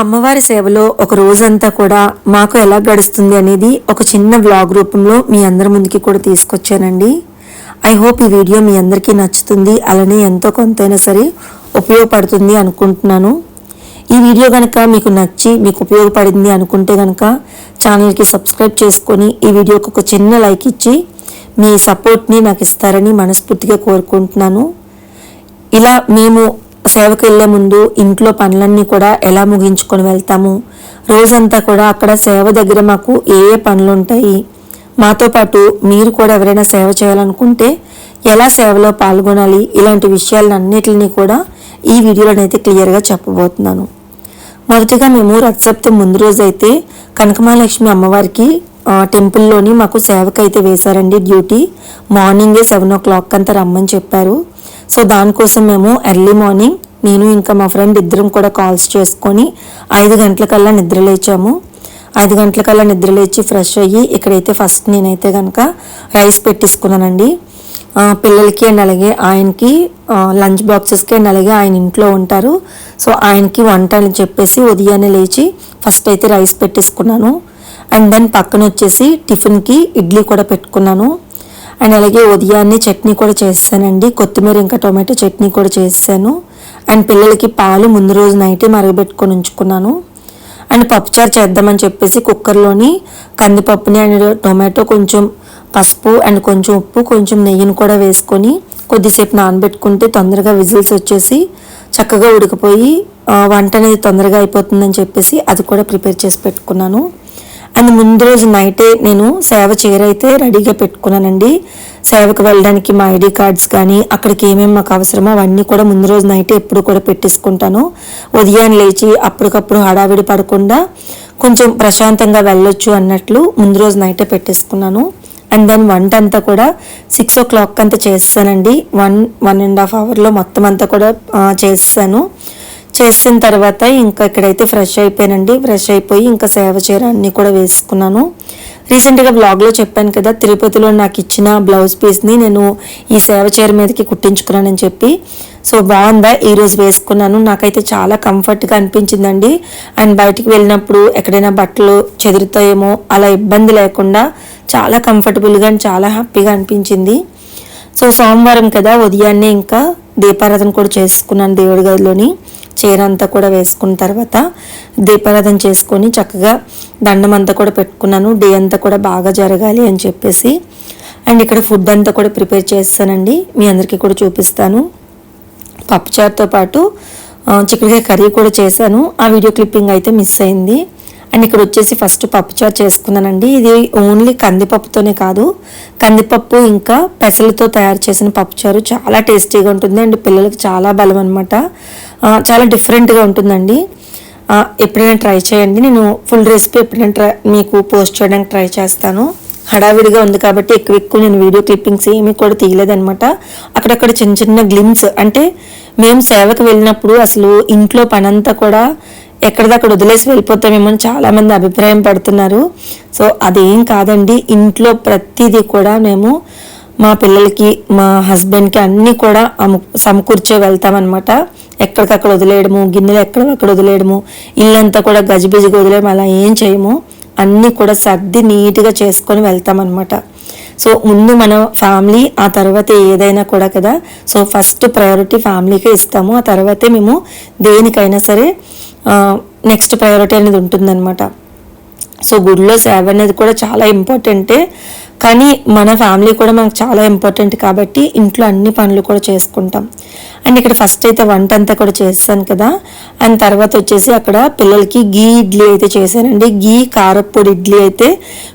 అమ్మవారి సేవలో ఒక రోజంతా కూడా మాకు ఎలా గడుస్తుంది అనేది ఒక చిన్న బ్లాగ్ రూపంలో మీ అందరి ముందుకి కూడా తీసుకొచ్చానండి. ఐ హోప్ ఈ వీడియో మీ అందరికీ నచ్చుతుంది. అలానే ఎంతో కొంతైనా సరే ఉపయోగపడుతుంది అనుకుంటున్నాను. ఈ వీడియో కనుక మీకు నచ్చి మీకు ఉపయోగపడింది అనుకుంటే కనుక ఛానల్కి సబ్స్క్రైబ్ చేసుకొని ఈ వీడియోకి ఒక చిన్న లైక్ ఇచ్చి మీ సపోర్ట్ని నాకు ఇస్తారని మనస్ఫూర్తిగా కోరుకుంటున్నాను. ఇలా మేము సేవకు వెళ్ళే ముందు ఇంట్లో పనులన్నీ కూడా ఎలా ముగించుకొని వెళ్తాము? రోజంతా కూడా అక్కడ సేవ దగ్గర మాకు ఏ ఏ పనులు ఉంటాయి మాతో పాటు మీరు కూడా ఎవరైనా సేవ చేయాలనుకుంటే ఎలా సేవలో పాల్గొనాలి? ఇలాంటి విషయాలన్నిటిని కూడా ఈ వీడియోలోనైతే క్లియర్గా చెప్పబోతున్నాను. మొదటిగా మేము రథసప్తం ముందు రోజైతే అయితే కనకమహాలక్ష్మి అమ్మవారికి టెంపుల్లోని మాకు సేవకైతే వేశారండి డ్యూటీ. మార్నింగే సెవెన్ ఓ క్లాక్ అంతా రమ్మని చెప్పారు. సో దానికోసం మేము ఎర్లీ మార్నింగ్ నేను ఇంకా మా ఫ్రెండ్ ఇద్దరం కూడా కాల్స్ చేసుకొని ఐదు గంటలకల్లా నిద్రలేచాము. ఐదు గంటలకల్లా నిద్రలేచి ఫ్రెష్ అయ్యి ఇక్కడైతే ఫస్ట్ నేనైతే కనుక రైస్ పెట్టేసుకున్నానండి. పిల్లలకి అండ్ అలాగే ఆయనకి లంచ్ బాక్సెస్కి అండ్ అలాగే ఆయన ఇంట్లో ఉంటారు. సో ఆయనకి వంట అని చెప్పేసి ఉదయాన్నే లేచి ఫస్ట్ అయితే రైస్ పెట్టేసుకున్నాను. అండ్ దెన్ పక్కన వచ్చేసి టిఫిన్కి ఇడ్లీ కూడా పెట్టుకున్నాను. అండ్ అలాగే ఉదయాన్నే చట్నీ కూడా చేస్తానండి. కొత్తిమీర ఇంకా టొమాటో చట్నీ కూడా చేస్తాను అండ్ పిల్లలకి పాలు ముందు రోజు నైటే మరగబెట్టుకొని ఉంచుకున్నాను. అండ్ పప్పుచారు చేద్దామని చెప్పేసి కుక్కర్లోని కందిపప్పుని అండ్ టొమాటో కొంచెం పసుపు అండ్ కొంచెం ఉప్పు కొంచెం నెయ్యిని కూడా వేసుకొని కొద్దిసేపు నానబెట్టుకుంటే తొందరగా విజిల్స్ వచ్చేసి చక్కగా ఉడికిపోయి వంట అనేది తొందరగా అయిపోతుందని చెప్పేసి అది కూడా ప్రిపేర్ చేసి పెట్టుకున్నాను. అండ్ ముందు రోజు నైటే నేను సేవ చీర అయితే రెడీగా పెట్టుకున్నానండి. సేవకు వెళ్ళడానికి మా ఐడి కార్డ్స్ కానీ అక్కడికి ఏమేమి మాకు అవసరమో అవన్నీ కూడా ముందు రోజు నైట్ ఎప్పుడు కూడా పెట్టేసుకుంటాను. ఉదయాన్నే లేచి అప్పటికప్పుడు హడావిడి పడకుండా కొంచెం ప్రశాంతంగా వెళ్ళొచ్చు అన్నట్లు ముందు రోజు నైటే పెట్టేసుకున్నాను. అండ్ దెన్ వంట అంతా కూడా సిక్స్ ఓ క్లాక్ అంతా చేస్తానండి. వన్ వన్ అండ్ హాఫ్ అవర్లో మొత్తం అంతా కూడా చేస్తాను. చేసిన తర్వాత ఇంకా ఇక్కడైతే ఫ్రెష్ అయిపోయానండి. ఫ్రెష్ అయిపోయి ఇంకా సేవ చీర అన్నీ కూడా వేసుకున్నాను. రీసెంట్గా బ్లాగ్లో చెప్పాను కదా తిరుపతిలో నాకు ఇచ్చిన బ్లౌజ్ పీస్ని నేను ఈ సేవ చీర మీదకి కుట్టించుకున్నానని చెప్పి. సో బాగుందా? ఈరోజు వేసుకున్నాను. నాకైతే చాలా కంఫర్ట్గా అనిపించిందండి. అండ్ బయటికి వెళ్ళినప్పుడు ఎక్కడైనా బట్టలు చెదురుతాయేమో అలా ఇబ్బంది లేకుండా చాలా కంఫర్టబుల్గా అండ్ చాలా హ్యాపీగా అనిపించింది. సో సోమవారం కదా ఉదయాన్నే ఇంకా దీపారాధన కూడా చేసుకున్నాను దేవుడి గదిలోని. చీర అంతా కూడా వేసుకున్న తర్వాత దీపారాధన చేసుకొని చక్కగా దండం అంతా కూడా పెట్టుకున్నాను. డే అంతా కూడా బాగా జరగాలి అని చెప్పేసి. అండ్ ఇక్కడ ఫుడ్ అంతా కూడా ప్రిపేర్ చేస్తానండి. మీ అందరికీ కూడా చూపిస్తాను. పప్పుచారుతో పాటు ఆ, చిక్కుడుకాయ కర్రీ కూడా చేశాను. ఆ వీడియో క్లిప్పింగ్ అయితే మిస్ అయింది. అండ్ ఇక్కడ వచ్చేసి ఫస్ట్ పప్పుచారు చేసుకున్నానండి. ఇది ఓన్లీ కందిపప్పుతోనే కాదు. కందిపప్పు ఇంకా పెసలతో తయారు చేసిన పప్పుచారు. చాలా టేస్టీగా ఉంటుంది. అండ్ పిల్లలకి చాలా బలం అనమాట చాలా డిఫరెంట్గా ఉంటుందండి. ఎప్పుడైనా ట్రై చేయండి. నేను ఫుల్ రెసిపీ ఎప్పుడైనా ట్రై మీకు పోస్ట్ చేయడానికి ట్రై చేస్తాను. హడావిడిగా ఉంది కాబట్టి ఎక్కువ ఎక్కువ నేను వీడియో క్లిప్పింగ్స్ ఏమీ కూడా తీయలేదనమాట అక్కడక్కడ చిన్న చిన్న గ్లిమ్స్ అంటే మేము సేవకు వెళ్ళినప్పుడు అసలు ఇంట్లో పనంతా కూడా ఎక్కడిదక్కడ వదిలేసి వెళ్ళిపోతామేమో అని చాలామంది అభిప్రాయం పడుతున్నారు. సో అదేం కాదండి. ఇంట్లో ప్రతిదీ కూడా మేము మా పిల్లలకి మా హస్బెండ్కి అన్నీ కూడా అము- సమకూర్చే వెళ్తామన్నమాట. ఎక్కడికక్కడ వదిలేయడము గిన్నెలు ఎక్కడికక్కడ వదిలేయడము ఇల్లంతా కూడా గజిబిజిగా వదిలేయడం అలా ఏం చేయము. అన్నీ కూడా సర్ది నీట్గా చేసుకొని వెళ్తామన్నమాట. సో ముందు మన ఫ్యామిలీ ఆ తర్వాత ఏదైనా కూడా కదా. సో ఫస్ట్ ప్రయారిటీ ఫ్యామిలీకే ఇస్తాము. ఆ తర్వాతే మేము దేనికైనా సరే నెక్స్ట్ ప్రయారిటీ అనేది ఉంటుందన్నమాట. సో గుడిలో సేవ అనేది కూడా చాలా ఇంపార్టెంటే కానీ మన ఫ్యామిలీ కూడా మనకు చాలా ఇంపార్టెంట్ కాబట్టి ఇంట్లో అన్ని పనులు కూడా చేసుకుంటాం. అండ్ ఇక్కడ ఫస్ట్ అయితే వంట అంతా కూడా చేస్తాను కదా. అండ్ తర్వాత వచ్చేసి అక్కడ పిల్లలకి గీ ఇడ్లీ అయితే చేశానండి. గీ కారప్పొడి ఇడ్లీ అయితే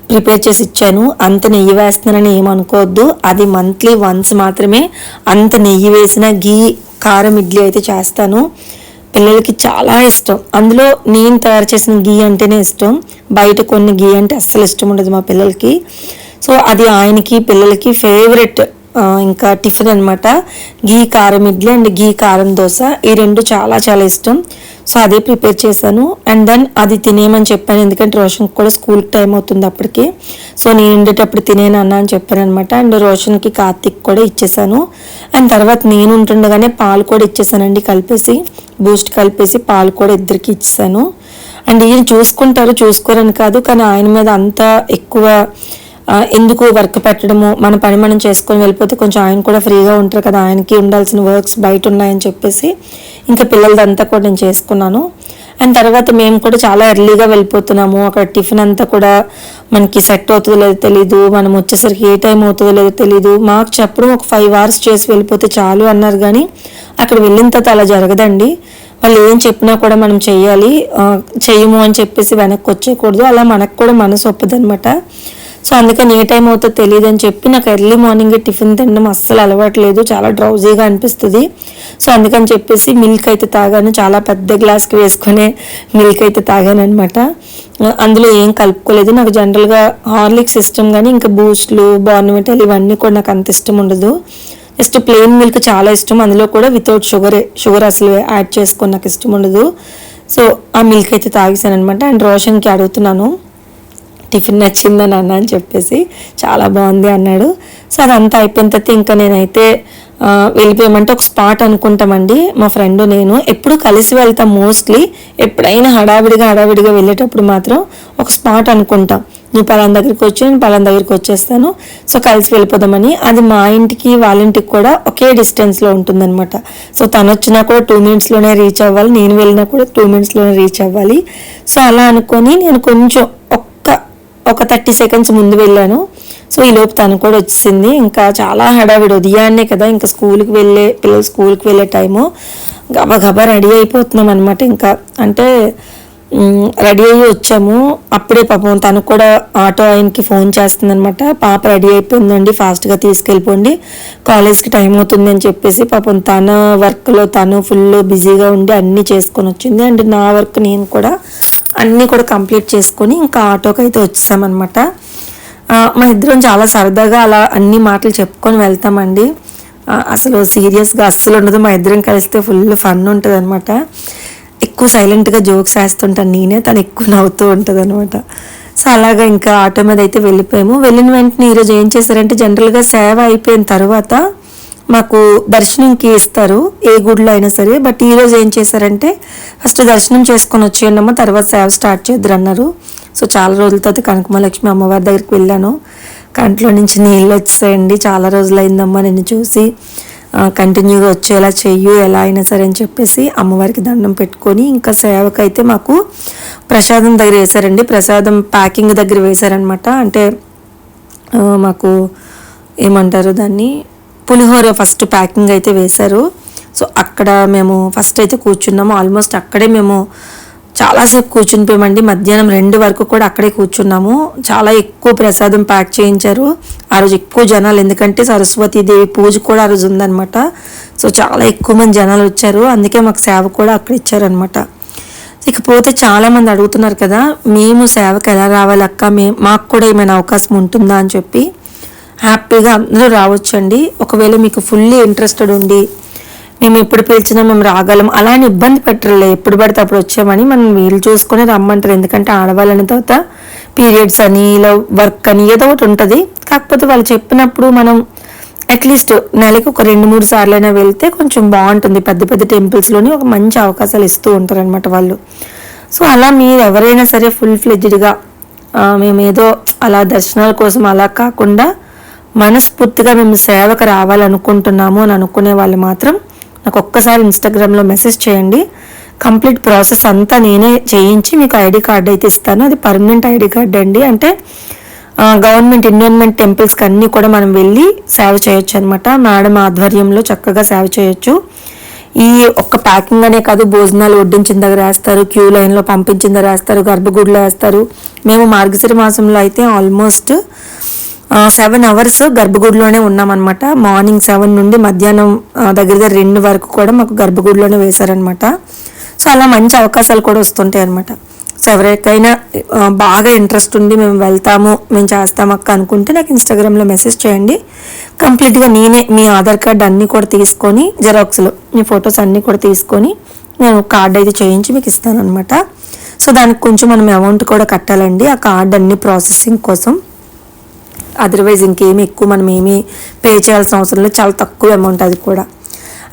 ప్రిపేర్ చేసి ఇచ్చాను. అంత నెయ్యి వేస్తున్నానని ఏమనుకోవద్దు అది మంత్లీ వన్స్ మాత్రమే అంత నెయ్యి వేసిన గీ కారం ఇడ్లీ అయితే చేస్తాను. పిల్లలకి చాలా ఇష్టం. అందులో నేను తయారు చేసిన గీ అంటేనే ఇష్టం. బయట కొన్ని గీ అంటే అస్సలు ఇష్టం ఉండదు మా పిల్లలకి. సో అది ఆయనకి పిల్లలకి ఫేవరెట్ ఇంకా టిఫిన్ అనమాట గీ కారం ఇడ్లీ అండ్ గీ కారం దోశ. ఈ రెండు చాలా చాలా ఇష్టం. సో అదే ప్రిపేర్ చేశాను. అండ్ దెన్ అది తినేయమని చెప్పాను. ఎందుకంటే రోషన్కి కూడా స్కూల్ టైం అవుతుంది అప్పటికి. సో నేను ఉండేటప్పుడు తినేను అన్న అని చెప్పాను అనమాట అండ్ రోషన్కి కార్తిక్ కూడా ఇచ్చేసాను అండ్ తర్వాత నేను ఉంటుండగానే పాలు కూడా ఇచ్చేసానండి కలిపేసి. బూస్ట్ కలిపేసి పాలు కూడా ఇద్దరికి ఇచ్చేసాను అండ్ ఈయన చూసుకుంటారు చూసుకోరని కాదు. కానీ ఆయన మీద అంత ఎక్కువ ఎందుకు వర్క్ పెట్టడము మన పని మనం చేసుకొని వెళ్ళిపోతే కొంచెం ఆయన కూడా ఫ్రీగా ఉంటారు కదా ఆయనకి ఉండాల్సిన వర్క్స్ బయట ఉన్నాయని చెప్పేసి ఇంకా పిల్లలదంతా కూడా నేను చేసుకున్నాను. అండ్ తర్వాత మేము కూడా చాలా ఎర్లీగా వెళ్ళిపోతున్నాము. అక్కడ టిఫిన్ అంతా కూడా మనకి సెట్ అవుతుందో లేదో తెలీదు మనం వచ్చేసరికి ఏ టైం అవుతుందో లేదో తెలీదు. మాకు చెప్పడం ఒక ఫైవ్ అవర్స్ చేసి వెళ్ళిపోతే చాలు అన్నారు కానీ అక్కడ వెళ్ళిన తర్వాత అలా జరగదండి. వాళ్ళు ఏం చెప్పినా కూడా మనం చేయాలి చేయము అని చెప్పేసి వెనక్కి వచ్చేయకూడదు. అలా మనకు కూడా మనసు ఒప్పదనమాట సో అందుకని ఏ టైం అవుతుందో తెలియదు అని చెప్పి నాకు ఎర్లీ మార్నింగ్ టిఫిన్ తినడం అస్సలు అలవాట్లేదు. చాలా డ్రౌజీగా అనిపిస్తుంది. సో అందుకని చెప్పేసి మిల్క్ అయితే తాగాను. చాలా పెద్ద గ్లాస్కి వేసుకునే మిల్క్ అయితే తాగాను అనమాట అందులో ఏం కలుపుకోలేదు. నాకు జనరల్గా హార్లిక్స్ ఇష్టం కానీ ఇంకా బూస్ట్లు బార్నమిటల్ ఇవన్నీ కూడా నాకు అంత ఇష్టం ఉండదు. జస్ట్ ప్లెయిన్ మిల్క్ చాలా ఇష్టం. అందులో కూడా వితౌట్ షుగరే షుగర్ అసలు యాడ్ చేసుకొని నాకు ఇష్టం ఉండదు. సో ఆ మిల్క్ అయితే తాగేసాను అనమాట అండ్ రోషన్కి అడుగుతున్నాను. టిఫిన్ నచ్చిందని నాన్న అని చెప్పేసి చాలా బాగుంది అన్నాడు. సో అదంతా అయిపోయిన తర్వాత ఇంకా నేనైతే వెళ్ళిపోయామంటే ఒక స్పాట్ అనుకుంటామండి. మా ఫ్రెండ్ నేను ఎప్పుడు కలిసి వెళ్తాం మోస్ట్లీ. ఎప్పుడైనా హడావిడిగా హడావిడిగా వెళ్ళేటప్పుడు మాత్రం ఒక స్పాట్ అనుకుంటాం. నువ్వు పలాన్ దగ్గరికి వచ్చి నేను పలాన్ దగ్గరికి వచ్చేస్తాను. సో కలిసి వెళ్ళిపోదామని. అది మా ఇంటికి వాళ్ళ ఇంటికి కూడా ఒకే డిస్టెన్స్లో ఉంటుందన్నమాట. సో తను వచ్చినా కూడా టూ మినిట్స్లోనే రీచ్ అవ్వాలి. నేను వెళ్ళినా కూడా టూ మినిట్స్లోనే రీచ్ అవ్వాలి. సో అలా అనుకొని నేను కొంచెం ఒక థర్టీ సెకండ్స్ ముందు వెళ్ళాను. సో ఈ లోపు తను కూడా వచ్చింది ఇంకా చాలా హడావిడి ఉదయాన్నే కదా ఇంకా స్కూల్కి వెళ్ళే పిల్లలు స్కూల్కి వెళ్ళే టైము. గబా గబా రెడీ అయిపోతున్నాం అనమాట ఇంకా. అంటే రెడీ అయ్యి వచ్చాము. అప్పుడే పాపం తను కూడా ఆటో ఆయనకి ఫోన్ చేస్తుంది అనమాట పాప రెడీ అయిపోయిందండి ఫాస్ట్గా తీసుకెళ్ళిపోండి. కాలేజ్కి టైం అవుతుంది అని చెప్పేసి పాపం తన వర్క్లో తను ఫుల్ బిజీగా ఉండి అన్నీ చేసుకొని వచ్చింది. అండ్ నా వర్క్ నేను కూడా అన్నీ కూడా కంప్లీట్ చేసుకొని ఇంకా ఆటోకి అయితే వచ్చేసామన్నమాట. మా ఇద్దరం చాలా సరదాగా అలా అన్ని మాటలు చెప్పుకొని వెళ్తామండి. అసలు సీరియస్గా అస్సలు ఉండదు. మా ఇద్దరం కలిస్తే ఫుల్ ఫన్ ఉంటుంది అనమాట ఎక్కువ సైలెంట్గా జోక్స్ వేస్తుంటాను నేనే తను ఎక్కువ నవ్వుతూ ఉంటుంది అనమాట సో అలాగా ఇంకా ఆటో మీద అయితే వెళ్ళిపోయాము. వెళ్ళిన వెంటనే ఈరోజు ఏం చేశారంటే జనరల్గా సేవ అయిపోయిన తర్వాత మాకు దర్శనంకి ఇస్తారు ఏ గుడిలో అయినా సరే. బట్ ఈ రోజు ఏం చేశారంటే ఫస్ట్ దర్శనం చేసుకొని వచ్చేయండమ్మా తర్వాత సేవ స్టార్ట్ చేద్దరు అన్నారు సో చాలా రోజుల తర్వాత కనకమలక్ష్మి అమ్మవారి దగ్గరికి వెళ్ళాను. కంట్లో నుంచి నీళ్ళు వచ్చాయండి. చాలా రోజులు అయిందమ్మా నిన్ను చూసి. కంటిన్యూగా వచ్చేలా చెయ్యు ఎలా అయినా సరే అని చెప్పేసి అమ్మవారికి దండం పెట్టుకొని ఇంకా సేవకైతే మాకు ప్రసాదం దగ్గర వేశారండి. ప్రసాదం ప్యాకింగ్ దగ్గర వేశారనమాట అంటే మాకు ఏమంటారు దాన్ని? పులిహోర ఫస్ట్ ప్యాకింగ్ అయితే వేశారు. సో అక్కడ మేము ఫస్ట్ అయితే కూర్చున్నాము. ఆల్మోస్ట్ అక్కడే మేము చాలాసేపు కూర్చునిపోయామండి. మధ్యాహ్నం రెండు వరకు కూడా అక్కడే కూర్చున్నాము. చాలా ఎక్కువ ప్రసాదం ప్యాక్ చేయించారు. ఆ రోజు ఎక్కువ జనాలు ఎందుకంటే సరస్వతీదేవి పూజ కూడా ఆ రోజు ఉందన్నమాట. సో చాలా ఎక్కువ మంది జనాలు వచ్చారు. అందుకే మాకు సేవ కూడా అక్కడ ఇచ్చారనమాట ఇకపోతే చాలామంది అడుగుతున్నారు కదా మేము సేవకి ఎలా రావాలక్క మే మాకు కూడా ఏమైనా అవకాశం ఉంటుందా? అని చెప్పి. హ్యాపీగా అందరూ రావచ్చండి. ఒకవేళ మీకు ఫుల్లీ ఇంట్రెస్టెడ్ ఉండి మేము ఎప్పుడు పిలిచినా మేము రాగలం. అలా అని ఇబ్బంది పెట్టరులే. ఎప్పుడు పడితే అప్పుడు వచ్చామని మనం వీలు చూసుకొని రమ్మంటారు. ఎందుకంటే ఆడవాళ్ళని తర్వాత పీరియడ్స్ అని ఇలా వర్క్ అని ఏదో ఒకటి ఉంటుంది. కాకపోతే వాళ్ళు చెప్పినప్పుడు మనం అట్లీస్ట్ నెలకి ఒక రెండు మూడు సార్లైనా వెళ్తే కొంచెం బాగుంటుంది. పెద్ద పెద్ద టెంపుల్స్లోని ఒక మంచి అవకాశాలు ఇస్తూ ఉంటారు అనమాట వాళ్ళు. సో అలా మీరు ఎవరైనా సరే ఫుల్ ఫ్లెడ్జ్డ్గా మేము ఏదో అలా దర్శనాల కోసం అలా కాకుండా మనస్ఫూర్తిగా మేము సేవకు రావాలనుకుంటున్నాము అని అనుకునే వాళ్ళు మాత్రం నాకు ఒక్కసారి ఇన్స్టాగ్రామ్లో మెసేజ్ చేయండి. కంప్లీట్ ప్రాసెస్ అంతా నేనే చేయించి మీకు ఐడి కార్డ్ అయితే ఇస్తాను. అది పర్మనెంట్ ఐడి కార్డ్ అండి. అంటే గవర్నమెంట్ ఎన్విరాన్మెంట్ టెంపుల్స్కి అన్నీ కూడా మనం వెళ్ళి సేవ చేయొచ్చు అనమాట మేడం ఆధ్వర్యంలో చక్కగా సేవ చేయొచ్చు. ఈ ఒక్క ప్యాకింగ్ అనే కాదు భోజనాలు వడ్డించిన దగ్గర వేస్తారు క్యూ లైన్లో పంపించిన దగ్గర వేస్తారు గర్భగుడిలో వేస్తారు. మేము మార్గశిర మాసంలో అయితే ఆల్మోస్ట్ సెవెన్ అవర్స్ గర్భగుడిలోనే ఉన్నామన్నమాట. మార్నింగ్ సెవెన్ నుండి మధ్యాహ్నం దగ్గర దగ్గర రెండు వరకు కూడా మాకు గర్భగుడిలోనే వేశారనమాట సో అలా మంచి అవకాశాలు కూడా వస్తుంటాయి అనమాట సో ఎవరికైనా బాగా ఇంట్రెస్ట్ ఉండి మేము వెళ్తాము మేము చేస్తాం అక్క అనుకుంటే నాకు ఇన్స్టాగ్రామ్లో మెసేజ్ చేయండి. కంప్లీట్గా నేనే మీ ఆధార్ కార్డ్ అన్నీ కూడా తీసుకొని జెరాక్స్లు మీ ఫొటోస్ అన్నీ కూడా తీసుకొని నేను కార్డ్ అయితే చేయించి మీకు ఇస్తాను అనమాట సో దానికి కొంచెం మనం అమౌంట్ కూడా కట్టాలండి. ఆ కార్డ్ అన్ని ప్రాసెసింగ్ కోసం. అదర్వైజ్ ఇంకేమి ఎక్కువ మనం ఏమీ పే చేయాల్సిన అవసరం లేదు. చాలా తక్కువ అమౌంట్ అది కూడా.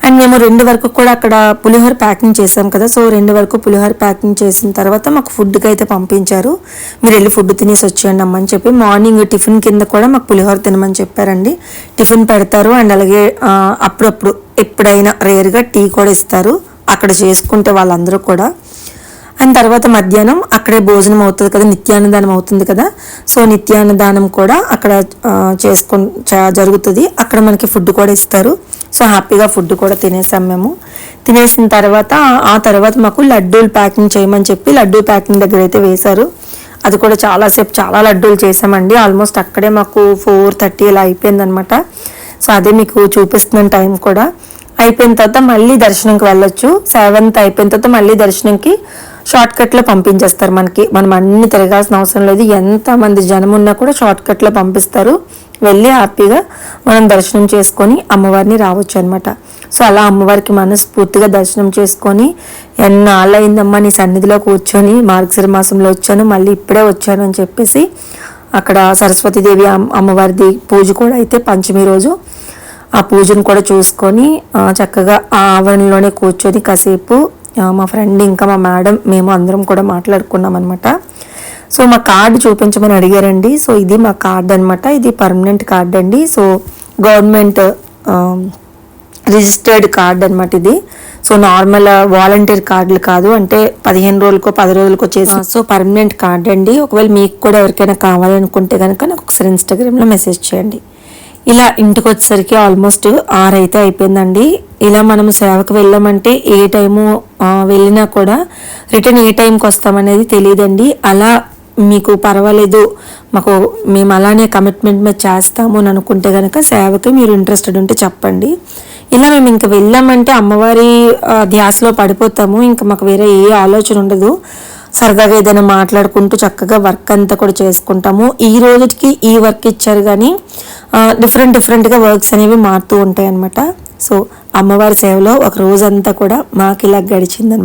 అండ్ మేము రెండు వరకు కూడా అక్కడ పులిహోర ప్యాకింగ్ చేసాం కదా. సో రెండు వరకు పులిహోర ప్యాకింగ్ చేసిన తర్వాత మాకు ఫుడ్కి అయితే పంపించారు. మీరు వెళ్ళి ఫుడ్ తినేసి వచ్చేయండి అమ్మని చెప్పి మార్నింగ్ టిఫిన్ కింద కూడా మాకు పులిహోర తినమని చెప్పారండి. టిఫిన్ పెడతారు అండ్ అలాగే అప్పుడప్పుడు ఎప్పుడైనా రేర్గా టీ కూడా ఇస్తారు. అక్కడ చేసుకుంటే వాళ్ళందరూ కూడా. అండ్ తర్వాత మధ్యాహ్నం అక్కడే భోజనం అవుతుంది కదా నిత్యాన్నదానం అవుతుంది కదా. సో నిత్యాన్నదానం కూడా అక్కడ చేసుకో జరుగుతుంది. అక్కడ మనకి ఫుడ్ కూడా ఇస్తారు. సో హ్యాపీగా ఫుడ్ కూడా తినేసాం మేము. తినేసిన తర్వాత ఆ తర్వాత మాకు లడ్డూలు ప్యాకింగ్ చేయమని చెప్పి లడ్డూ ప్యాకింగ్ దగ్గర అయితే వేశారు. అది కూడా చాలాసేపు చాలా లడ్డూలు చేసామండి. ఆల్మోస్ట్ అక్కడే మాకు ఫోర్ థర్టీ ఇలా అయిపోయిందనమాట. సో అదే మీకు చూపిస్తున్నాను టైం కూడా. అయిపోయిన తర్వాత మళ్ళీ దర్శనంకి వెళ్ళొచ్చు. సెవెంత్ అయిపోయిన తర్వాత మళ్ళీ దర్శనంకి షార్ట్ కట్లో పంపించేస్తారు మనకి. మనం అన్ని తిరగాల్సిన అవసరం లేదు. ఎంత మంది జనం ఉన్నా కూడా షార్ట్ కట్లో పంపిస్తారు. వెళ్ళి హ్యాపీగా మనం దర్శనం చేసుకొని అమ్మవారిని రావచ్చు అనమాట సో అలా అమ్మవారికి మనస్ఫూర్తిగా దర్శనం చేసుకొని ఎన్నాళ్ళయిందమ్మా నీ సన్నిధిలో కూర్చొని మార్గశిర మాసంలో వచ్చాను మళ్ళీ ఇప్పుడే వచ్చాను అని చెప్పేసి అక్కడ సరస్వతీదేవి అమ్మవారిది పూజ కూడా అయితే పంచమి రోజు ఆ పూజను కూడా చూసుకొని చక్కగా ఆ ఆవరణలోనే కూర్చొని కాసేపు మా ఫ్రెండ్ ఇంకా మా మేడం మేము అందరం కూడా మాట్లాడుకున్నాం అనమాట సో మా కార్డు చూపించమని అడిగారండి. సో ఇది మా కార్డు అనమాట ఇది పర్మనెంట్ కార్డు అండి. సో గవర్నమెంట్ రిజిస్టర్డ్ కార్డు అనమాట ఇది. సో నార్మల్ వాలంటీర్ కార్డులు కాదు. అంటే పదిహేను రోజులకో పది రోజులకో చేసి సో పర్మనెంట్ కార్డు అండి. ఒకవేళ మీకు కూడా ఎవరికైనా కావాలనుకుంటే కనుక నాకు ఒకసారి ఇన్స్టాగ్రామ్లో మెసేజ్ చేయండి. ఇలా ఇంటికి వచ్చేసరికి ఆల్మోస్ట్ ఆరు అయితే అయిపోయిందండి. ఇలా మనం సేవకు వెళ్ళామంటే ఏ టైము వెళ్ళినా కూడా రిటర్న్ ఏ టైంకి వస్తామనేది తెలియదండి. అలా మీకు పర్వాలేదు మాకు మేము అలానే కమిట్మెంట్ మీద చేస్తాము అని అనుకుంటే కనుక సేవకి మీరు ఇంట్రెస్టెడ్ ఉంటే చెప్పండి. ఇలా మేము ఇంకా వెళ్ళామంటే అమ్మవారి ధ్యాసలో పడిపోతాము. ఇంకా మాకు వేరే ఏ ఆలోచన ఉండదు. సరదాగా ఏదైనా మాట్లాడుకుంటూ చక్కగా వర్క్ అంతా కూడా చేసుకుంటాము. ఈ రోజుకి ఈ వర్క్ ఇచ్చారు కానీ డిఫరెంట్ డిఫరెంట్గా వర్క్స్ అనేవి మారుతూ ఉంటాయి అన్నమాట సో అమ్మవారి సేవలో ఒక రోజంతా కూడా మాకు ఇలా గడిచిందని